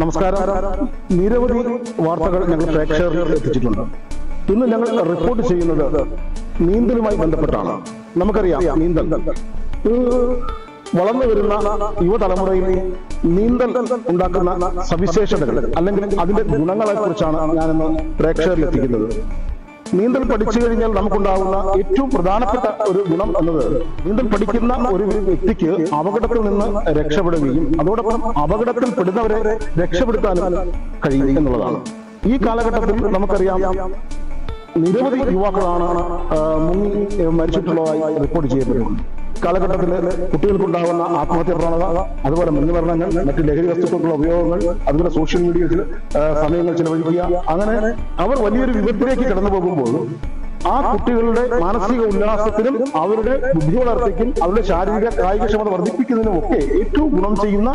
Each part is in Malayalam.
നമസ്കാരം. നിരവധി വാർത്തകൾ ഞങ്ങൾ പ്രേക്ഷകർക്ക് എത്തിച്ചിട്ടുണ്ട്. ഇന്ന് ഞങ്ങൾ റിപ്പോർട്ട് ചെയ്യുന്നത് നീന്തലുമായി ബന്ധപ്പെട്ടാണ്. നമുക്കറിയാം നീന്തൽ. വളർന്നു വരുന്ന യുവതലമുറയിൽ നീന്തൽ ഉണ്ടാക്കുന്ന സവിശേഷതകൾ അല്ലെങ്കിൽ അതിന്റെ ഗുണങ്ങളെ കുറിച്ചാണ് ഞാനിന്ന് പ്രേക്ഷകരിൽ എത്തിക്കുന്നത്. നീന്തൽ പഠിച്ചു കഴിഞ്ഞാൽ നമുക്കുണ്ടാകുന്ന ഏറ്റവും പ്രധാനപ്പെട്ട ഒരു ഗുണം എന്നത് നീന്തൽ പഠിക്കുന്ന ഒരു വ്യക്തിക്ക് അപകടത്തിൽ നിന്ന് രക്ഷപ്പെടുകയും അതോടൊപ്പം അപകടത്തിൽ പെടുന്നവരെ രക്ഷപ്പെടുത്താനും കഴിയും എന്നുള്ളതാണ്. ഈ കാലഘട്ടത്തിൽ നമുക്കറിയാം നിരവധി യുവാക്കളാണ് മുങ്ങി മരിച്ചിട്ടുള്ളതായി റിപ്പോർട്ട് ചെയ്യപ്പെടുന്നത് കാലഘട്ടത്തിൽ കുട്ടികൾക്കുണ്ടാകുന്ന ആത്മഹത്യ പ്രവണത അതുപോലെ മുൻമരണങ്ങൾ മറ്റ് ലഹരി വസ്തുക്കളുടെ ഉപയോഗങ്ങൾ അതുപോലെ സോഷ്യൽ മീഡിയയിൽ സമയങ്ങൾ ചെലവഴിക്കുക അങ്ങനെ അവർ വലിയൊരു വിപത്തിലേക്ക് കടന്നു പോകുമ്പോൾ ആ കുട്ടികളുടെ മാനസിക ഉല്ലാസത്തിനും അവരുടെ ബുദ്ധി വളർച്ചയ്ക്കും അവരുടെ ശാരീരിക കായികക്ഷമത വർദ്ധിപ്പിക്കുന്നതിനും ഒക്കെ ഏറ്റവും ഗുണം ചെയ്യുന്ന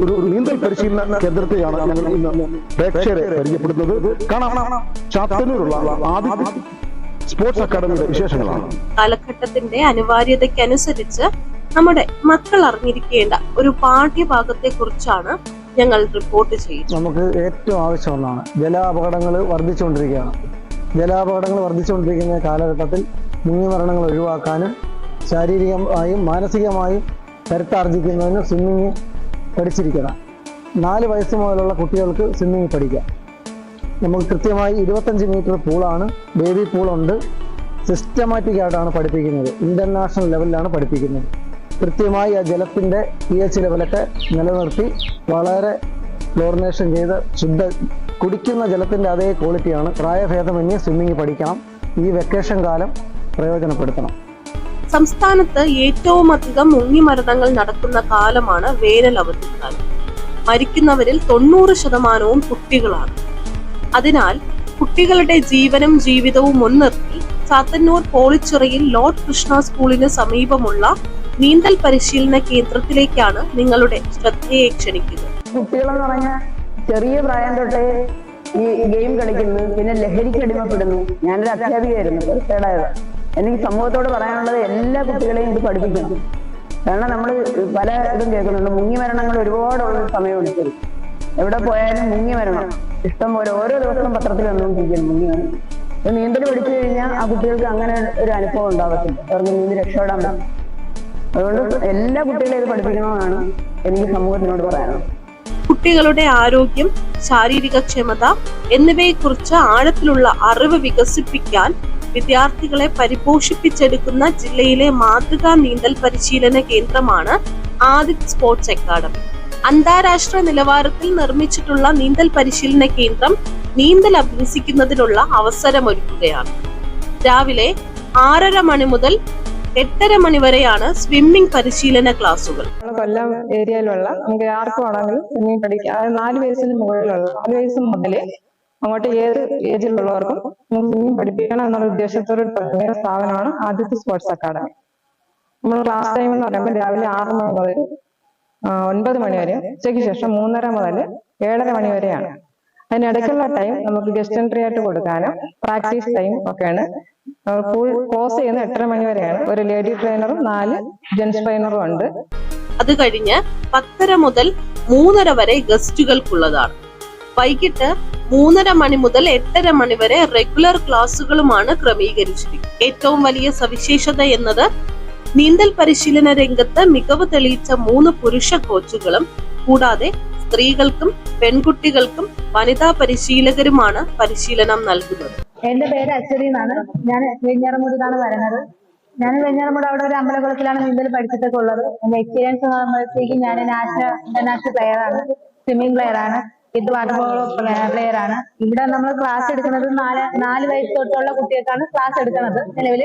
ഒരു നീന്തൽ പരിശീലന കേന്ദ്രത്തെയാണ് ഞങ്ങൾ ഇന്ന് പ്രേക്ഷകരെ പരിചയപ്പെടുത്തുന്നത്. കാണാം. ചാത്തന്നൂരുള്ള ആദ്യ സ്പോർട്സ് അക്കാദമിയുടെ വിശേഷങ്ങളാണ്. കാലഘട്ടത്തിന്റെ അനിവാര്യതയ്ക്കനുസരിച്ച് നമ്മുടെ മക്കൾ അറിഞ്ഞിരിക്കേണ്ട ഒരു പാഠ്യഭാഗത്തെ കുറിച്ചാണ് ഞങ്ങൾ റിപ്പോർട്ട് ചെയ്യുന്നത്. നമുക്ക് ഏറ്റവും ആവശ്യമുള്ളതാണ് ജല അപകടങ്ങൾ വർദ്ധിച്ചുകൊണ്ടിരിക്കുകയാണ്. ജല ജലാപകടങ്ങൾ വർദ്ധിച്ചുകൊണ്ടിരിക്കുന്ന കാലഘട്ടത്തിൽ മുങ്ങിമരണങ്ങൾ ഒഴിവാക്കാനും ശാരീരികമായും മാനസികമായും കരുത്താർജിക്കുന്നതിന് സ്വിമ്മിങ് പഠിച്ചിരിക്കണം. നാല് വയസ്സ് മുതലുള്ള കുട്ടികൾക്ക് സ്വിമ്മിങ് പഠിക്കാം. നമുക്ക് കൃത്യമായി ഇരുപത്തഞ്ച് മീറ്റർ പൂളാണ്. ബേബി പൂളുണ്ട്. സിസ്റ്റമാറ്റിക് ആയിട്ടാണ് പഠിപ്പിക്കുന്നത്. ഇന്റർനാഷണൽ ലെവലിലാണ് പഠിപ്പിക്കുന്നത്. കൃത്യമായി ആ ജലത്തിന്റെ പി എച്ച് ലെവലൊക്കെ നിലനിർത്തി വളരെ ക്ലോറിനേഷൻ ചെയ്ത് ശുദ്ധ കുടിക്കുന്ന ജലത്തിന്റെ അതേ ക്വാളിറ്റിയാണ് പ്രായഭേദമന്യേ സ്വിമ്മിങ് പഠിക്കണം. ഈ വെക്കേഷൻ കാലം പ്രയോജനപ്പെടുത്തണം. സംസ്ഥാനത്ത് ഏറ്റവും അധികം മുങ്ങിമരണങ്ങൾ നടക്കുന്ന കാലമാണ് വേനൽ അവധിക്കാലം. മരിക്കുന്നവരിൽ തൊണ്ണൂറ് ശതമാനവും കുട്ടികളാണ്. അതിനാൽ കുട്ടികളുടെ ജീവനും ജീവിതവും മുൻനിർത്തി ചാത്തന്നൂർ പോളിച്ചിറയിൽ ലോർഡ് കൃഷ്ണ സ്കൂളിന് സമീപമുള്ള നീന്തൽ പരിശീലന കേന്ദ്രത്തിലേക്കാണ് നിങ്ങളുടെ ശ്രദ്ധയെ ക്ഷണിക്കുന്നത്. കുട്ടികളെന്ന് പറഞ്ഞാൽ ചെറിയ പ്രായം തൊട്ടേ ഈ ഗെയിം കളിക്കുന്നു പിന്നെ ലഹരിക്ക് അടിമപ്പെടുന്നു. ഞാനൊരു അധ്യാപികയായിരുന്നു റിട്ടയർഡായത് എനിക്ക് സമൂഹത്തോട് പറയാനുള്ളത് എല്ലാ കുട്ടികളെയും ഇത് പഠിപ്പിക്കണം കാരണം നമ്മൾ പല ഇതും കേൾക്കുന്നുണ്ട്. മുങ്ങി മരണങ്ങൾ ഒരുപാട് സമയം എടുത്തത് എവിടെ പോയാലും മുങ്ങി മരണം ഇഷ്ടം പോലെ ഓരോ ദിവസവും പത്രത്തിൽ വന്നുകൊണ്ടിരിക്കുന്നു ഇത് നീന്തൽ പഠിച്ചു കഴിഞ്ഞാൽ ആ കുട്ടികൾക്ക് അങ്ങനെ ഒരു അനുഭവം ഉണ്ടാകത്തില്ല അവർക്ക് നീന്തി രക്ഷപ്പെടാൻ പറ്റും. അതുകൊണ്ട് എല്ലാ കുട്ടികളെയും ഇത് പഠിപ്പിക്കണമെന്നാണ് എനിക്ക് സമൂഹത്തിനോട് പറയാനുള്ളത്. കുട്ടികളുടെ ആരോഗ്യം ശാരീരിക ക്ഷമത എന്നിവയെക്കുറിച്ച് ആഴത്തിലുള്ള അറിവ് വികസിപ്പിക്കാൻ വിദ്യാർത്ഥികളെ പരിപോഷിപ്പിച്ചെടുക്കുന്ന ജില്ലയിലെ മാതൃകാ നീന്തൽ പരിശീലന കേന്ദ്രമാണ് ആദിത് സ്പോർട്സ് അക്കാദമി. അന്താരാഷ്ട്ര നിലവാരത്തിൽ നിർമ്മിച്ചിട്ടുള്ള നീന്തൽ പരിശീലന കേന്ദ്രം നീന്തൽ അഭ്യസിക്കുന്നതിനുള്ള അവസരമൊരുക്കുകയാണ്. രാവിലെ ആറര മണി മുതൽ എട്ടര മണി വരെയാണ് സ്വിമ്മിംഗ് പരിശീലന ക്ലാസുകൾ. കൊല്ലം ഏരിയയിലുള്ള നമുക്ക് ആർക്കും ആണെങ്കിലും സ്വിമ്മിംഗ് പഠിക്കാം. നാല് വയസ്സിന് മുകളിലുള്ള നാല് വയസ്സ് മുതലേ അങ്ങോട്ട് ഏത് ഏജിലുള്ളവർക്കും സ്വിമ്മിംഗ് പഠിപ്പിക്കണം എന്നുള്ള ഉദ്ദേശത്തോട് തുടങ്ങിയ സ്ഥാപനമാണ് ആദ്യത്തെ സ്പോർട്സ് അക്കാദമി നമ്മൾ ക്ലാസ് ടൈം എന്ന് പറയുമ്പോൾ രാവിലെ ആറ് മണി മുതൽ ഒൻപത് മണി വരെ. ഉച്ചയ്ക്ക് ശേഷം മൂന്നര മുതൽ ഏഴര മണി വരെയാണ്. അതിനിടയ്ക്കുള്ള ടൈം നമുക്ക് ഗസ്റ്റ് എൻട്രി ആയിട്ട് കൊടുക്കാനും പ്രാക്ടീസ് ടൈം ഒക്കെയാണ്. ഫുൾ കോഴ്സ് ചെയ്യുന്ന എട്ടര മണി വരെയാണ്. ഒരു ലേഡി ട്രെയിനറും നാല് ജെന്റ്സ് ട്രെയിനറും ഉണ്ട്. അത് കഴിഞ്ഞ് പത്തര മുതൽ മൂന്നര വരെ ഗസ്റ്റുകൾക്കുള്ളതാണ്. വൈകിട്ട് മൂന്നര മണി മുതൽ എട്ടര മണി വരെ റെഗുലർ ക്ലാസ്സുകളുമാണ് ക്രമീകരിച്ചിരിക്കുന്നത്. ഏറ്റവും വലിയ സവിശേഷത എന്നത് നീന്തൽ പരിശീലന രംഗത്ത് മികവ് തെളിയിച്ച മൂന്ന് പുരുഷ കോച്ചുകളും കൂടാതെ സ്ത്രീകൾക്കും പെൺകുട്ടികൾക്കും വനിതാ പരിശീലകരുമാണ് പരിശീലനം നൽകുന്നത്. എന്റെ പേര് അശ്വതി എന്നാണ് ഞാൻ വെഞ്ഞാറമൂടിലാണ് വരുന്നത്. ഞാൻ വെഞ്ഞാറമൂട് അവിടെ ഒരു അമ്പലകുളത്തിലാണ് നീന്തൽ പഠിച്ചിട്ടൊക്കെ ഉള്ളത്. എന്റെ എക്സ്പീരിയൻസ് എന്ന് പറയുമ്പോഴത്തേക്കും ഞാൻ നാഷണൽ ഇന്റർനാഷണൽ പ്ലെയർ ആണ്. സ്വിമ്മിംഗ് പ്ലെയർ ആണ്. വിത്ത് വാട്ടർ പ്ലെയർ ആണ്. ഇവിടെ നമ്മൾ ക്ലാസ് എടുക്കുന്നത് നാല് നാല് വയസ്സ് തൊട്ടുള്ള കുട്ടികൾക്കാണ് ക്ലാസ് എടുക്കുന്നത്. നിലവിൽ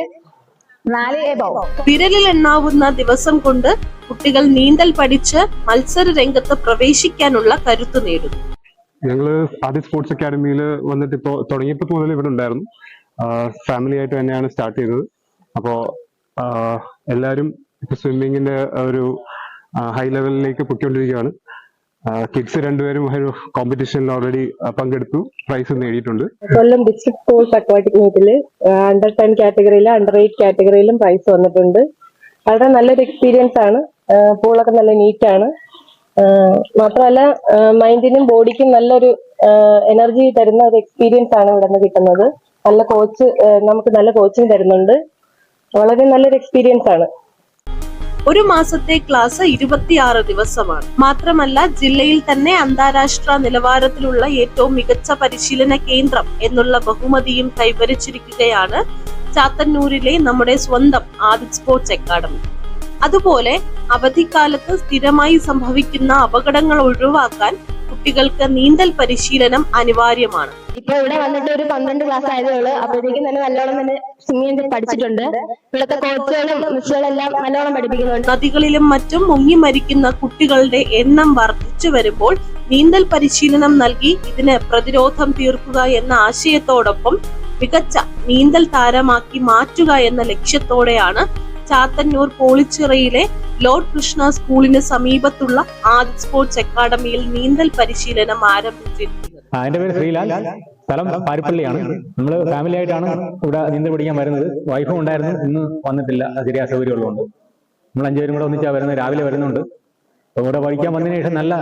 വിരലിൽ എണ്ണാവുന്ന ദിവസം കൊണ്ട് കുട്ടികൾ നീന്തൽ പഠിച്ച് മത്സര രംഗത്ത് പ്രവേശിക്കാനുള്ള കരുത്ത് നേടുന്നു. ഞങ്ങൾ ആദ്യ സ്പോർട്സ് അക്കാദമിയിൽ വന്നിട്ട് ഇപ്പോൾ തുടങ്ങിയപ്പോൾ മുതൽ ഇവിടെ ഉണ്ടായിരുന്നു. ഫാമിലി ആയിട്ട് തന്നെയാണ് സ്റ്റാർട്ട് ചെയ്തത്. അപ്പോൾ എല്ലാവരും ഇപ്പൊ സ്വിമ്മിങ്ങിന്റെ ഒരു ഹൈ ലെവലിലേക്ക് പൊയ്ക്കൊണ്ടിരിക്കുകയാണ്. കിഡ്സ് രണ്ടുപേരും ഒരു കോമ്പറ്റീഷനിൽ ഓൾറെഡി പങ്കെടുത്തു. പ്രൈസ് നേടിയിട്ടുണ്ട്. കൊല്ലം ഡിസ്ട്രിക്ട് സ്പോർട്സ് അക്വാറ്റിക് മീറ്റിൽ അണ്ടർ ടെൻ കാറ്റഗറിയിലും അണ്ടർ എയ്റ്റ് കാറ്റഗറിയിലും പ്രൈസ് വന്നിട്ടുണ്ട്. വളരെ നല്ലൊരു എക്സ്പീരിയൻസ് ആണ്. പൂളൊക്കെ നല്ല നീറ്റ് ആണ്. മാത്രമല്ല മൈൻഡിനും ബോഡിക്കും നല്ലൊരു എനർജി തരുന്ന ഒരു എക്സ്പീരിയൻസ് ആണ് ഇവിടെ നിന്ന് കിട്ടുന്നത്. നല്ല കോച്ച് നമുക്ക് നല്ല കോച്ചിങ് തരുന്നുണ്ട്. വളരെ നല്ലൊരു എക്സ്പീരിയൻസ് ആണ്. ഒരു മാസത്തെ ക്ലാസ് ഇരുപത്തിയാറ് ദിവസമാണ്. മാത്രമല്ല ജില്ലയിൽ തന്നെ അന്താരാഷ്ട്ര നിലവാരത്തിലുള്ള ഏറ്റവും മികച്ച പരിശീലന കേന്ദ്രം എന്നുള്ള ബഹുമതിയും കൈവരിച്ചിരിക്കുകയാണ് ചാത്തന്നൂരിലെ നമ്മുടെ സ്വന്തം ആദിത് സ്പോർട്സ് അക്കാദമി. അതുപോലെ അവധിക്കാലത്ത് സ്ഥിരമായി സംഭവിക്കുന്ന അപകടങ്ങൾ ഒഴിവാക്കാൻ കുട്ടികൾക്ക് നീന്തൽ പരിശീലനം അനിവാര്യമാണ്. ഇപ്പൊ ഇവിടെ വന്നിട്ട് ഒരു പന്ത്രണ്ട് ക്ലാസ് ആയതേ ഉള്ളൂ അപ്പോഴത്തേക്കും തന്നെ നല്ലോണം തന്നെ സ്വിമ്മിങ് പഠിച്ചിട്ടുണ്ട്. ഇവിടുത്തെ കോച്ചുകളും മിസ്സുകളും എല്ലാം നല്ലോണം പഠിപ്പിക്കുന്നുണ്ട്. നദികളിലും മറ്റും മുങ്ങി മരിക്കുന്ന കുട്ടികളുടെ എണ്ണം വർദ്ധിച്ചു വരുമ്പോൾ നീന്തൽ പരിശീലനം നൽകി ഇതിന് പ്രതിരോധം തീർക്കുക എന്ന ആശയത്തോടൊപ്പം മികച്ച നീന്തൽ താരമാക്കി മാറ്റുക എന്ന ലക്ഷ്യത്തോടെയാണ് ചാത്തന്നൂർ പോളിച്ചിറയിലെ ലോർഡ് കൃഷ്ണ സ്കൂളിന് സമീപത്തുള്ള ആദ്യ സ്പോർട്സ് അക്കാദമിയിൽ നീന്തൽ പരിശീലനം ആരംഭിച്ചിരിക്കുന്നത്. എന്റെ പേര് ശ്രീലാൽ. സ്ഥലം പാരിപ്പള്ളിയാണ്. നമ്മൾ ഫാമിലി ആയിട്ടാണ് ഇവിടെ നീന്തൽ പഠിക്കാൻ വരുന്നത്. വൈഫും ഉണ്ടായിരുന്നു. ഇന്ന് വന്നിട്ടില്ല. ചെറിയ അസൗകര്യമുള്ളതുകൊണ്ട്. നമ്മൾ അഞ്ചുപേരും കൂടെ ഒന്നിച്ചാ വരുന്നത്. രാവിലെ വരുന്നുണ്ട്. ഇവിടെ പഠിക്കാൻ വന്നതിന് ശേഷം നല്ല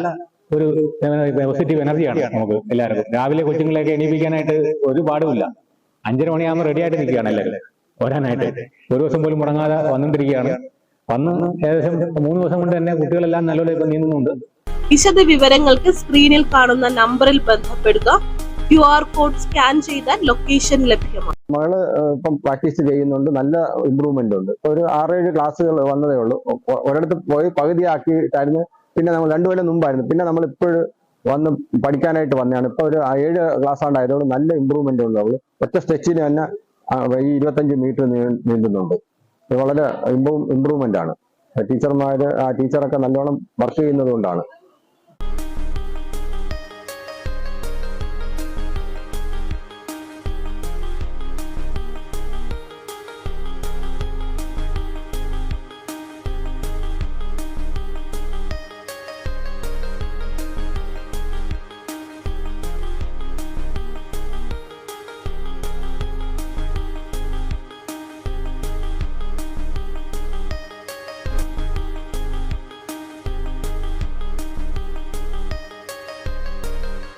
ഒരു പോസിറ്റീവ് എനർജിയാണ് നമുക്ക് എല്ലാവർക്കും. രാവിലെ കൊച്ചുങ്ങളെയൊക്കെ എണീപ്പിക്കാനായിട്ട് ഒരു പാടുമില്ല അഞ്ചര മണിയാകുമ്പോൾ റെഡി ആയിട്ട് നിൽക്കുകയാണ് എല്ലാവരും. വരാനായിട്ട്. ഒരു ദിവസം പോലും മുടങ്ങാതെ വന്നുകൊണ്ടിരിക്കുകയാണ് വന്ന് ഏകദേശം മൂന്ന് ദിവസം കൊണ്ട് തന്നെ കുട്ടികളെല്ലാം നല്ലപോലെ ഇപ്പൊ നീന്തുന്നുണ്ട്. വിശദ വിവരങ്ങൾക്ക് സ്ക്രീനിൽ കാണുന്ന നമ്പറിൽ ബന്ധപ്പെടുക. ക്യു ആർ കോഡ് സ്കാൻ ചെയ്താൽ ലൊക്കേഷൻ ലഭ്യമാണ്. മകൾ ഇപ്പം പ്രാക്ടീസ് ചെയ്യുന്നുണ്ട്. നല്ല ഇമ്പ്രൂവ്മെന്റ് ഉണ്ട്. ഒരു ആറേഴ് ക്ലാസ്സുകൾ വന്നതേ ഉള്ളൂ. ഒരിടത്ത് പോയി പകുതിയാക്കിയിട്ടായിരുന്നു. പിന്നെ നമ്മൾ രണ്ടു കൊല്ലം മുമ്പായിരുന്നു. പിന്നെ നമ്മൾ ഇപ്പോഴും വന്ന് പഠിക്കാനായിട്ട് വന്നതാണ്. ഇപ്പൊ ഒരു ഏഴ് ക്ലാസ് ആണ്ടായതുകൊണ്ട് നല്ല ഇമ്പ്രൂവ്മെന്റ് ഉണ്ട് അവൾ ഒറ്റ സ്ട്രെച്ചിന് തന്നെ ഈ ഇരുപത്തഞ്ച് മീറ്റർ നീന്തുന്നുണ്ട്. വളരെ ഇമ്പ്രൂവ്മെന്റ് ആണ്. ടീച്ചർമാര് ആ ടീച്ചറൊക്കെ നല്ലോണം വർക്ക് ചെയ്യുന്നത് കൊണ്ടാണ്.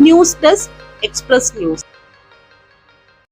News desk express news.